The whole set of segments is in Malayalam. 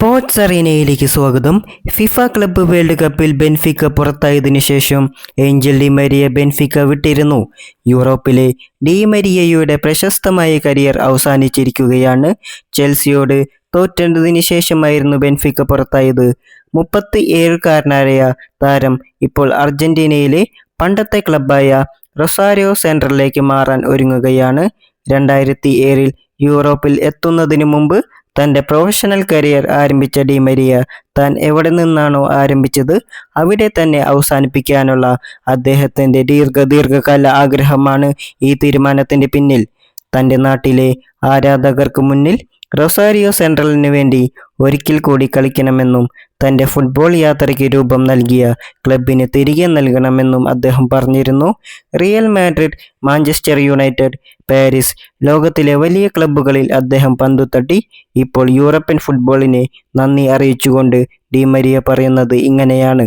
സ്പോർട്സ് അറീനയിലേക്ക് സ്വാഗതം. ഫിഫ ക്ലബ്ബ് വേൾഡ് കപ്പിൽ ബെൻഫിക്ക പുറത്തായതിനു ശേഷം ഏഞ്ചൽ ഡി മരിയ ബെൻഫിക്ക വിട്ടിരുന്നു. യൂറോപ്പിലെ ഡി മരിയയുടെ പ്രശസ്തമായ കരിയർ അവസാനിച്ചിരിക്കുകയാണ്. ചെൽസിയോട് തോറ്റതിന് ശേഷമായിരുന്നു ബെൻഫിക്ക പുറത്തായത്. മുപ്പത്തി ഏഴുകാരനായ താരം ഇപ്പോൾ അർജന്റീനയിലെ പണ്ടത്തെ ക്ലബ്ബായ റൊസാരിയോ സെൻട്രലിലേക്ക് മാറാൻ ഒരുങ്ങുകയാണ്. രണ്ടായിരത്തി ഏഴിൽ യൂറോപ്പിൽ എത്തുന്നതിന് മുമ്പ് തന്റെ പ്രൊഫഷണൽ കരിയർ ആരംഭിച്ച ഡി മരിയ താൻ എവിടെ നിന്നാണോ ആരംഭിച്ചത്? അവിടെ തന്നെ അവസാനിപ്പിക്കാനുള്ള അദ്ദേഹത്തിന്റെ ദീർഘ ദീർഘകാല ആഗ്രഹമാണ് ഈ തീരുമാനത്തിന്റെ പിന്നിൽ. തന്റെ നാട്ടിലെ ആരാധകർക്ക് മുന്നിൽ റൊസാരിയോ സെൻട്രലിന് വേണ്ടി ഒരിക്കൽ കൂടി കളിക്കണമെന്നും തന്റെ ഫുട്ബോൾ യാത്രയ്ക്ക് രൂപം നൽകിയ ക്ലബിന് തിരികെ നൽകണമെന്നും അദ്ദേഹം പറഞ്ഞിരുന്നു. Real Madrid Manchester United Paris ലോകത്തിലെ വലിയ ക്ലബ്ബുകളിൽ അദ്ദേഹം പന്തു തട്ടി. ഇപ്പോൾ യൂറോപ്യൻ ഫുട്ബോളിനെ നന്ദി അറിയിച്ചുകൊണ്ട് ഡി മരിയ പറയുന്നത് ഇങ്ങനെയാണ്.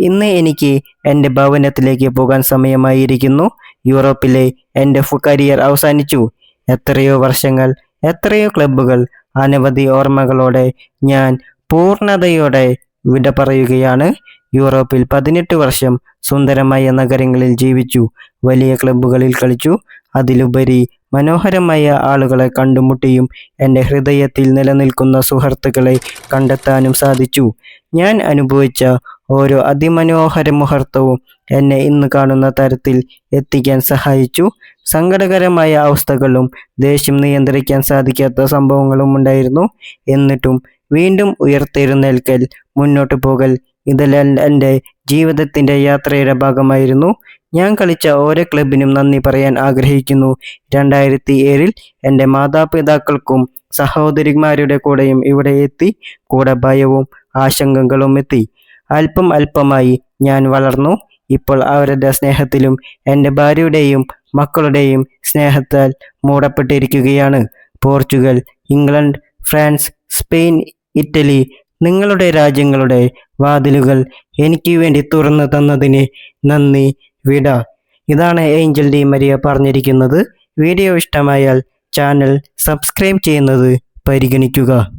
ഇന്ന് എനിക്ക് എന്റെ ഭവനത്തിലേക്ക് പോകാൻ സമയമായിരിക്കുന്നു. യൂറോപ്പിലെ എന്റെ കരിയർ അവസാനിച്ചു. എത്രയോ വർഷങ്ങൾ എത്രയോ ക്ലബ്ബുകൾ അനവധി ഓർമ്മകളോടെ ഞാൻ പൂർണതയോടെ വിട പറയുകയാണ്. യൂറോപ്പിൽ പതിനെട്ട് വർഷം സുന്ദരമായ നഗരങ്ങളിൽ ജീവിച്ചു വലിയ ക്ലബ്ബുകളിൽ കളിച്ചു. അതിലുപരി മനോഹരമായ ആളുകളെ കണ്ടുമുട്ടിയും എന്റെ ഹൃദയത്തിൽ നിലനിൽക്കുന്ന സുഹൃത്തുക്കളെ കണ്ടെത്താനും സാധിച്ചു. ഞാൻ അനുഭവിച്ച ഓരോ അതിമനോഹര മുഹൂർത്തവും എന്നെ ഇന്ന് കാണുന്ന തരത്തിൽ എത്തിക്കാൻ സഹായിച്ചു. സങ്കടകരമായ അവസ്ഥകളും ദേഷ്യം നിയന്ത്രിക്കാൻ സാധിക്കാത്ത സംഭവങ്ങളും ഉണ്ടായിരുന്നു. എന്നിട്ടും വീണ്ടും ഉയർത്തെഴുന്നേൽക്കൽ മുന്നോട്ട് പോകൽ ഇതെല്ലാം എന്റെ ജീവിതത്തിന്റെ യാത്രയുടെ ഭാഗമായിരുന്നു. ഞാൻ കളിച്ച ഓരോ ക്ലബിനും നന്ദി പറയാൻ ആഗ്രഹിക്കുന്നു. രണ്ടായിരത്തി ഏഴിൽ എന്റെ മാതാപിതാക്കൾക്കും സഹോദരിമാരുടെ കൂടെയും ഇവിടെ എത്തി. കൂടെ ഭയവും ആശങ്കകളും എത്തി. അല്പം അല്പമായി ഞാൻ വളർന്നു. ഇപ്പോൾ അവരുടെ സ്നേഹത്തിലും എന്റെ ഭാര്യയുടെയും മക്കളുടെയും സ്നേഹത്താൽ മൂടപ്പെട്ടിരിക്കുകയാണ്. Portugal England France Spain Italy നിങ്ങളുടെ രാജ്യങ്ങളുടെ വാതിലുകൾ എനിക്ക് വേണ്ടി തുറന്നു തന്നതിന് നന്ദി വിട. ഇതാണ് ഏഞ്ചൽ ഡി മരിയ പറഞ്ഞിരിക്കുന്നത്. വീഡിയോ ഇഷ്ടമായാൽ ചാനൽ സബ്സ്ക്രൈബ് ചെയ്യുന്നത് പരിഗണിക്കുക.